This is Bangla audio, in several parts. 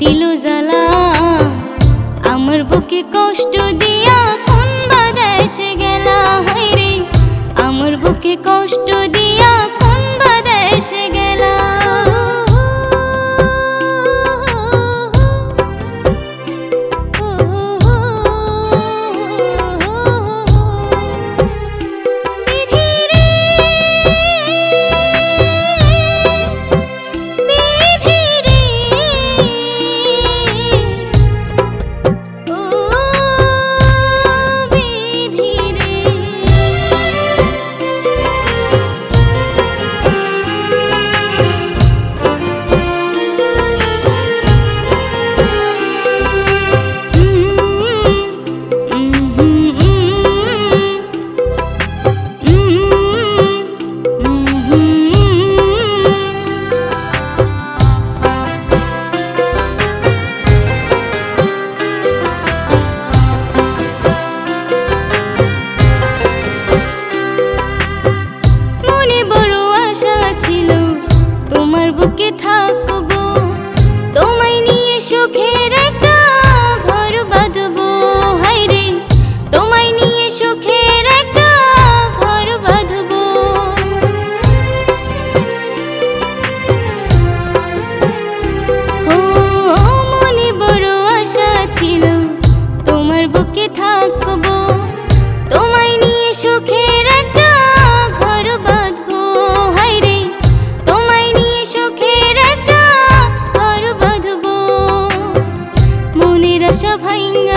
দিল জ্বালা। আমার বুকে কষ্ট দিয়া কোন বাদা এসে গেলা। হাই রে, আমার বুকে কষ্ট বুকে থাকব। তোমায় নিয়ে সুখের একটা ঘর বাঁধবো। হাইরে তোমায় নিয়ে সুখের একটা ঘর বাঁধবো। ও, মনে বড় আশা ছিল তোমার বুকে থাকব।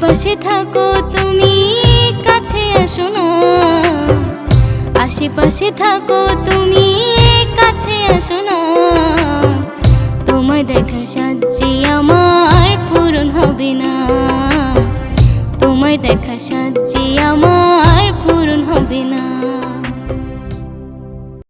আশেপাশে থাকো, তুমি কাছে আসো না। আশেপাশে থাকো, তুমি কাছে আসো না। তোমায় দেখা সাজি আমার, পূরণ হবে না। তোমায় দেখা সাজি আমার, পূরণ হবে না।